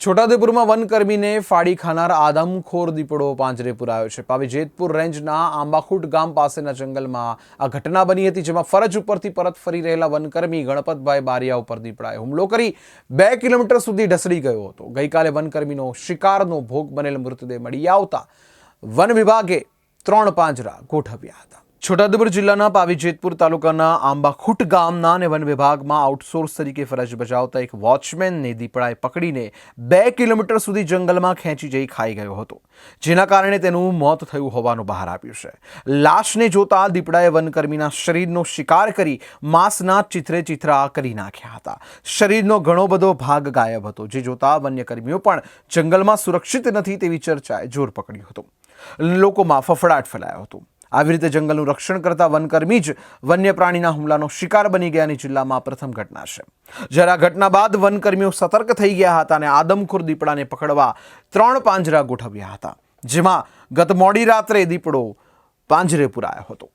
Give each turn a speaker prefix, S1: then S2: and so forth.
S1: છોટાઉદેપુરમાં વનકર્મીને ફાડી ખાનાર આદમખોર દીપડો પાંજરે પુરાયો છે. પાવી જેતપુર રેન્જના આંબાખૂટ ગામ પાસેના જંગલમાં આ ઘટના બની હતી, જેમાં ફરજ ઉપરથી પરત ફરી રહેલા વનકર્મી ગણપતભાઈ બારિયા ઉપર દીપડાએ હુમલો કરી બે કિલોમીટર સુધી ઢસડી ગયો હતો. ગઈકાલે વનકર્મીનો શિકારનો ભોગ બનેલ મૃતદેહ મળી આવતા વન વિભાગે ત્રણ પાંજરા ગોઠવ્યા હતા. છોટાઉદેપુર જિલ્લાના પાવી જેતપુર તાલુકાના આંબાખુટ ગામના અને વન વિભાગમાં આઉટસોર્સ તરીકે ફરજ બજાવતા એક વોચમેનને દીપડાએ પકડીને બે કિલોમીટર સુધી જંગલમાં ખેંચી જઈ ખાઈ ગયો હતો, જેના કારણે તેનું મોત થયું હોવાનું બહાર આવ્યું છે. લાશને જોતા દીપડાએ વનકર્મીના શરીરનો શિકાર કરી માંસના ચિત્રે ચિત્રા કરી નાખ્યા હતા. શરીરનો ઘણો બધો ભાગ ગાયબ હતો, જે જોતા વન્યકર્મીઓ પણ જંગલમાં સુરક્ષિત નથી તેવી ચર્ચાએ જોર પકડ્યું હતું. લોકોમાં ફફડાટ ફેલાયો હતો. આવી રીતે જંગલનું રક્ષણ કરતા વનકર્મી જ વન્ય પ્રાણીના હુમલાનો શિકાર બની ગયાની જિલ્લામાં પ્રથમ ઘટના છે. જ્યારે આ ઘટના બાદ વનકર્મીઓ સતર્ક થઈ ગયા હતા અને આદમખોર દીપડાને પકડવા ત્રણ પાંજરા ગોઠવ્યા હતા, જેમાં ગત મોડી રાત્રે દીપડો પાંજરે પુરાયો હતો.